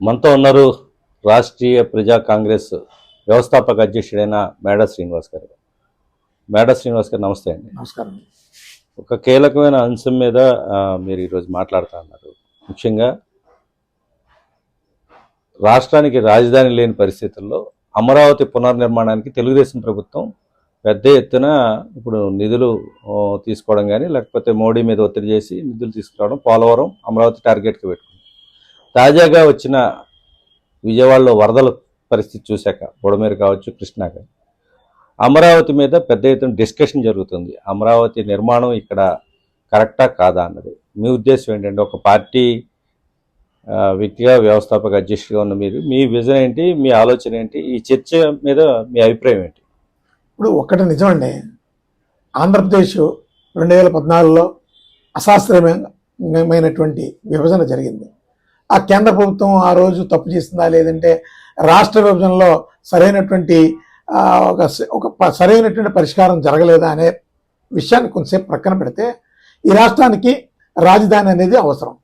మనతో ఉన్నారు రాష్ట్రీయ ప్రజా కాంగ్రెస్ వ్యవస్థాపక అధ్యక్షుడైన మేడా శ్రీనివాస్ గారు. మేడా శ్రీనివాస్ గారు నమస్తే అండి. నమస్కారం. ఒక కీలకమైన అంశం మీద మీరు ఈరోజు మాట్లాడుతూ ఉన్నారు. ముఖ్యంగా రాష్ట్రానికి రాజధాని లేని పరిస్థితుల్లో అమరావతి పునర్నిర్మాణానికి తెలుగుదేశం ప్రభుత్వం పెద్ద ఎత్తున ఇప్పుడు నిధులు తీసుకోవడం కానీ లేకపోతే మోడీ మీద ఒత్తిడి చేసి నిధులు తీసుకురావడం పోలవరం అమరావతి టార్గెట్కి పెట్టుకుంది. తాజాగా వచ్చిన విజయవాడలో వరదల పరిస్థితి చూశాక బుడమేరు కావచ్చు కృష్ణా కానీ అమరావతి మీద పెద్ద ఎత్తున డిస్కషన్ జరుగుతుంది. అమరావతి నిర్మాణం ఇక్కడ కరెక్టా కాదా అన్నది. మీ ఉద్దేశం ఏంటంటే ఒక పార్టీ వ్యక్తిగా వ్యవస్థాపక అధ్యక్షుడిగా ఉన్న మీరు మీ విజన్ ఏంటి మీ ఆలోచన ఏంటి ఈ చర్చ మీద మీ అభిప్రాయం ఏంటి? ఇప్పుడు ఒక్కటి నిజమండి. ఆంధ్రప్రదేశ్ రెండు వేల పద్నాలుగులో అశాస్త్రీయమైనటువంటి విభజన జరిగింది. ఆ కేంద్ర ప్రభుత్వం ఆ రోజు తప్పు చేసిందా లేదంటే రాష్ట్ర విభజనలో సరైనటువంటి ఒక ఒక సరైనటువంటి పరిష్కారం జరగలేదా అనే విషయాన్ని కొంతసేపు ప్రక్కన పెడితే ఈ రాష్ట్రానికి రాజధాని అనేది అవసరం.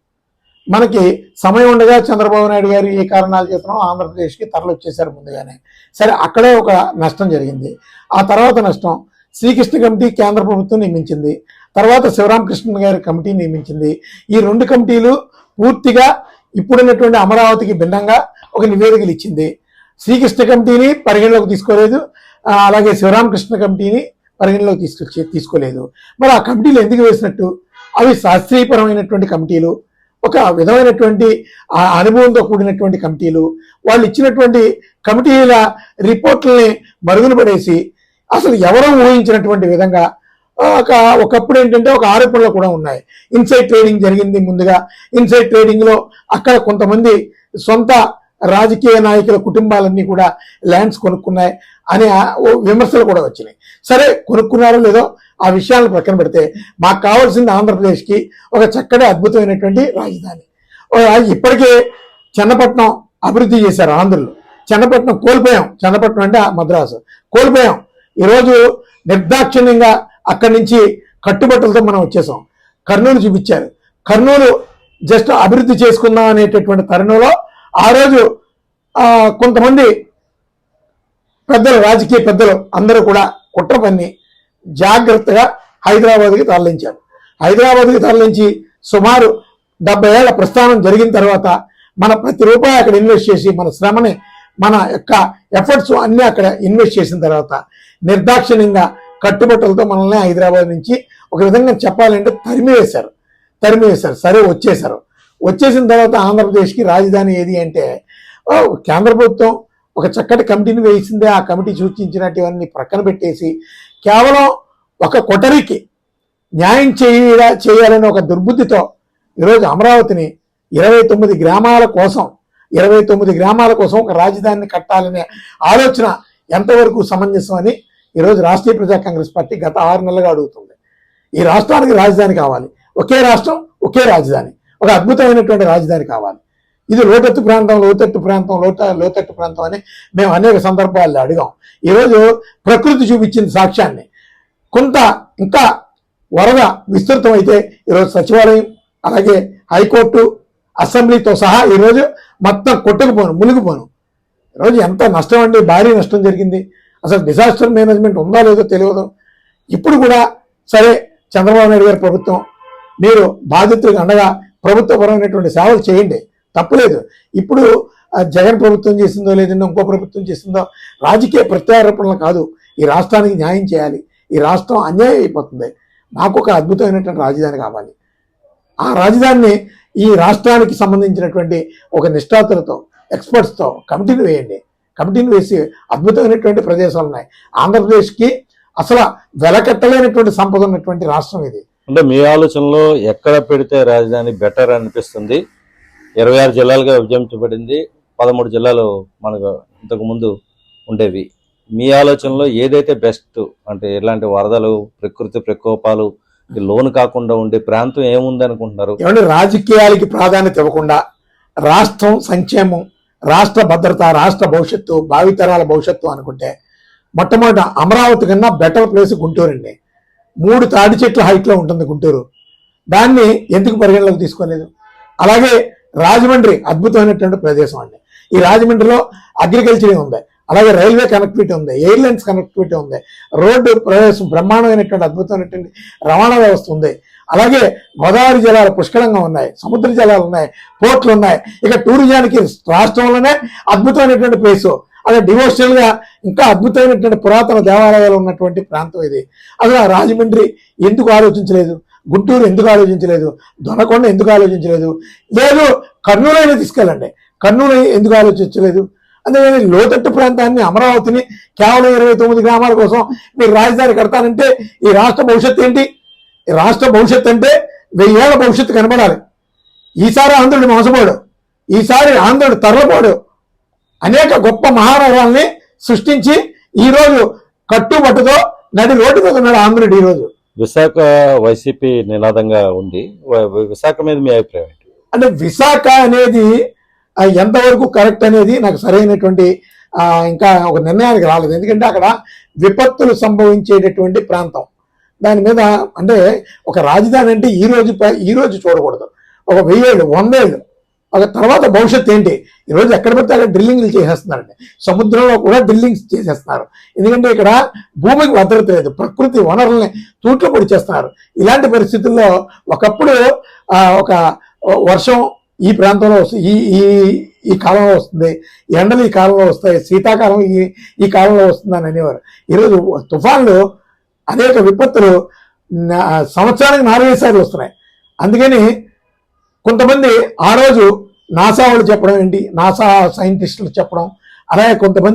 మనకి సమయం ఉండగా చంద్రబాబు నాయుడు గారు ఏ కారణాలు చేస్తున్నాం ఆంధ్రప్రదేశ్కి తరలి వచ్చేసారు ముందుగానే. సరే అక్కడే ఒక నష్టం జరిగింది. ఆ తర్వాత నష్టం శ్రీకృష్ణ కమిటీ కేంద్ర ప్రభుత్వం నియమించింది. తర్వాత శివరామకృష్ణ గారి కమిటీ నియమించింది. ఈ రెండు కమిటీలు పూర్తిగా ఇప్పుడున్నటువంటి అమరావతికి భిన్నంగా ఒక నివేదికలు ఇచ్చింది. శ్రీకృష్ణ కమిటీని పరిగణలోకి తీసుకోలేదు. అలాగే శివరామకృష్ణ కమిటీని పరిగణలోకి తీసుకొచ్చి తీసుకోలేదు. మరి ఆ కమిటీలు ఎందుకు వేసినట్టు? అవి శాస్త్రీయపరమైనటువంటి కమిటీలు ఒక విధమైనటువంటి అనుభవంతో కూడినటువంటి కమిటీలు. వాళ్ళు ఇచ్చినటువంటి కమిటీల రిపోర్ట్లని మరుగున పడేసి అసలు ఎవరో ఊహించినటువంటి విధంగా ఒక ఒకప్పుడు ఏంటంటే ఒక ఆరోపణలు కూడా ఉన్నాయి. ఇన్సైడ్ ట్రేడింగ్ జరిగింది ముందుగా. ఇన్సైడ్ ట్రేడింగ్లో అక్కడ కొంతమంది సొంత రాజకీయ నాయకుల కుటుంబాలన్నీ కూడా ల్యాండ్స్ కొనుక్కున్నాయి అనే ఓ విమర్శలు కూడా వచ్చినాయి. సరే కొనుక్కున్నారో లేదో ఆ విషయాలను పక్కన పెడితే మాకు కావాల్సింది ఆంధ్రప్రదేశ్కి ఒక చక్కటి అద్భుతమైనటువంటి రాజధాని. ఇప్పటికే చెన్నపట్నం అభివృద్ధి చేశారు ఆంధ్రులు. చెన్నపట్నం కోల్పోయాం. చెన్నపట్నం అంటే ఆ మద్రాసు. కోల్పోయాం. ఈరోజు నిర్దాక్షిణ్యంగా అక్కడి నుంచి కట్టుబట్టలతో మనం వచ్చేసాం. కర్నూలు చూపించారు. కర్నూలు జస్ట్ అభివృద్ధి చేసుకుందాం అనేటటువంటి తరుణంలో ఆ రోజు కొంతమంది పెద్దలు రాజకీయ పెద్దలు అందరూ కూడా కుట్ర పన్ని జాగ్రత్తగా హైదరాబాద్కి తరలించారు. హైదరాబాద్కి తరలించి సుమారు డెబ్బై ఏళ్ళ ప్రస్థానం జరిగిన తర్వాత మన ప్రతి రూపాయి అక్కడ ఇన్వెస్ట్ చేసి మన శ్రమని మన యొక్క ఎఫర్ట్స్ అన్నీ అక్కడ ఇన్వెస్ట్ చేసిన తర్వాత నిర్దాక్షిణ్యంగా కట్టుబట్టలతో మనల్ని హైదరాబాద్ నుంచి ఒక విధంగా చెప్పాలంటే తరిమివేశారు తరిమివేశారు సరే వచ్చేశారు. వచ్చేసిన తర్వాత ఆంధ్రప్రదేశ్కి రాజధాని ఏది అంటే కేంద్ర ప్రభుత్వం ఒక చక్కటి కమిటీని వేసిందే. ఆ కమిటీ సూచించినటువన్నీ ప్రక్కన పెట్టేసి కేవలం ఒక కొటరికి న్యాయం చేయడా చేయాలనే ఒక దుర్బుద్ధితో ఈరోజు అమరావతిని ఇరవై తొమ్మిది గ్రామాల కోసం ఇరవై తొమ్మిది గ్రామాల కోసం ఒక రాజధానిని కట్టాలనే ఆలోచన ఎంతవరకు సమంజసం అని ఈరోజు రాష్ట్రీయ ప్రజా కాంగ్రెస్ పార్టీ గత ఆరు నెలలుగా అడుగుతుంది. ఈ రాష్ట్రానికి రాజధాని కావాలి. ఒకే రాష్ట్రం ఒకే రాజధాని. ఒక అద్భుతమైనటువంటి రాజధాని కావాలి. ఇది లోతట్టు ప్రాంతం లోతట్టు ప్రాంతం లోత లోతట్టు ప్రాంతం అని మేము అనేక సందర్భాల్లో అడిగాం. ఈరోజు ప్రకృతి చూపించింది సాక్ష్యాన్ని. కొంత ఇంకా వరద విస్తృతమైతే ఈరోజు సచివాలయం అలాగే హైకోర్టు అసెంబ్లీతో సహా ఈరోజు మొత్తం కొట్టుకుపోను మునిగిపోను. ఈరోజు ఎంత నష్టం అండి? భారీ నష్టం జరిగింది. అసలు డిజాస్టర్ మేనేజ్మెంట్ ఉందా లేదో తెలియదు. ఇప్పుడు కూడా సరే చంద్రబాబు నాయుడు గారి ప్రభుత్వం మీరు బాధితులకు అండగా ప్రభుత్వపరమైనటువంటి సేవలు చేయండి. తప్పులేదు ఇప్పుడు జగన్ ప్రభుత్వం చేసిందో లేదంటే ఇంకో ప్రభుత్వం చేసిందో రాజకీయ ప్రత్యారోపణలు కాదు. ఈ రాష్ట్రానికి న్యాయం చేయాలి. ఈ రాష్ట్రం అన్యాయం అయిపోతుంది. మాకు ఒక అద్భుతమైనటువంటి రాజధాని కావాలి. ఆ రాజధానిని ఈ రాష్ట్రానికి సంబంధించినటువంటి ఒక నిష్ఠాతులతో ఎక్స్పర్ట్స్తో కమిటీని వేయండి. కమిటీని వేసి అద్భుతమైనటువంటి ప్రదేశాలు ఉన్నాయి. ఆంధ్రప్రదేశ్కి అసలు వెలకట్టలేనటువంటి సంపద ఉన్నటువంటి రాష్ట్రం ఇది. అంటే మీ ఆలోచనలో ఎక్కడ పెడితే రాజధాని బెటర్ అనిపిస్తుంది? ఇరవై ఆరు జిల్లాలుగా విభజించబడింది పదమూడు జిల్లాలు మనకు ఇంతకు ముందు ఉండేవి. మీ ఆలోచనలో ఏదైతే బెస్ట్ అంటే ఎలాంటి వరదలు ప్రకృతి ప్రకోపాలు లోను కాకుండా ఉండే ప్రాంతం ఏముంది అనుకుంటున్నారు ఏమంటే రాజకీయాలకి ప్రాధాన్యత ఇవ్వకుండా రాష్ట్రం సంక్షేమం రాష్ట్ర భద్రత రాష్ట్ర భవిష్యత్తు భావితరాల భవిష్యత్తు అనుకుంటే మొట్టమొదట అమరావతి కన్నా బెటర్ ప్లేస్ గుంటూరు అండి మూడు తాడి చెట్ల హైట్లో ఉంటుంది గుంటూరు. దాన్ని ఎందుకు పరిగణలోకి తీసుకోలేదు? అలాగే రాజమండ్రి అద్భుతమైనటువంటి ప్రదేశం అండి. ఈ రాజమండ్రిలో అగ్రికల్చర్ ఉంది. అలాగే రైల్వే కనెక్టివిటీ ఉంది. ఎయిర్లైన్స్ కనెక్టివిటీ ఉంది. రోడ్డు ప్రవేశం బ్రహ్మాండమైనటువంటి అద్భుతమైనటువంటి రవాణా వ్యవస్థ ఉంది. అలాగే గోదావరి జలాలు పుష్కలంగా ఉన్నాయి సముద్ర జలాలు ఉన్నాయి పోర్ట్లు ఉన్నాయి. ఇక టూరిజానికి రాష్ట్రంలోనే అద్భుతమైనటువంటి ప్లేసు అదే డివోషనల్గా ఇంకా అద్భుతమైనటువంటి పురాతన దేవాలయాలు ఉన్నటువంటి ప్రాంతం ఇది. అసలు రాజమండ్రి ఎందుకు ఆలోచించలేదు? గుంటూరు ఎందుకు ఆలోచించలేదు? దొనకొండ ఎందుకు ఆలోచించలేదు? లేదు కర్నూలు అయినా తీసుకెళ్ళండి. కర్నూలు ఎందుకు ఆలోచించలేదు? అందుకని లోతట్టు ప్రాంతాన్ని అమరావతిని కేవలం ఇరవై తొమ్మిది గ్రామాల కోసం మీరు రాజధాని కడతానంటే ఈ రాష్ట్ర భవిష్యత్తు ఏంటి? రాష్ట్ర భవిష్యత్తు అంటే వెయ్యేళ్ళ భవిష్యత్తు కనబడాలి. ఈసారి ఆంధ్రుడు మోసపోడు. ఈసారి ఆంధ్రుడు తరలిపోడు. అనేక గొప్ప మహానగరాల్ని సృష్టించి ఈ రోజు కట్టుబట్టుతో నడి రోడ్డు మీద ఉన్నాడు ఆంధ్రుడు ఈ రోజు విశాఖ వైసీపీ నినాదంగా ఉంది. విశాఖ మీద మీ అభిప్రాయం అంటే విశాఖ అనేది ఎంతవరకు కరెక్ట్ అనేది నాకు సరైనటువంటి ఇంకా ఒక నిర్ణయానికి రాలేదు. ఎందుకంటే అక్కడ విపత్తులు సంభవించేటటువంటి ప్రాంతం. దాని మీద అంటే ఒక రాజధాని అంటే ఈ రోజు ఈ రోజు చూడకూడదు. ఒక వెయ్యేళ్ళు వందేళ్ళు ఒక తర్వాత భవిష్యత్తు ఏంటి? ఈ రోజు ఎక్కడ పడితే అక్కడ డ్రిల్లింగ్లు చేసేస్తున్నారండి. సముద్రంలో కూడా డ్రిల్లింగ్స్ చేసేస్తున్నారు. ఎందుకంటే ఇక్కడ భూమికి భద్రత లేదు ప్రకృతి వనరుల్ని తూట్లు పొడిచేస్తున్నారు ఇలాంటి పరిస్థితుల్లో ఒకప్పుడు ఒక వర్షం ఈ ప్రాంతంలో వస్తుంది ఈ ఈ ఈ కాలంలో వస్తుంది ఎండలు ఈ కాలంలో వస్తాయి శీతాకాలం ఈ ఈ కాలంలో వస్తుంది అని అనేవారు ఈరోజు తుఫాన్లు అనేక విపత్తులు సంవత్సరానికి నాలుగైదు సార్లు వస్తున్నాయి. అందుకని కొంతమంది ఆ రోజు నాసా వాళ్ళు చెప్పడం ఏంటి? నాసా సైంటిస్టులు చెప్పడం. అలాగే కొంతమంది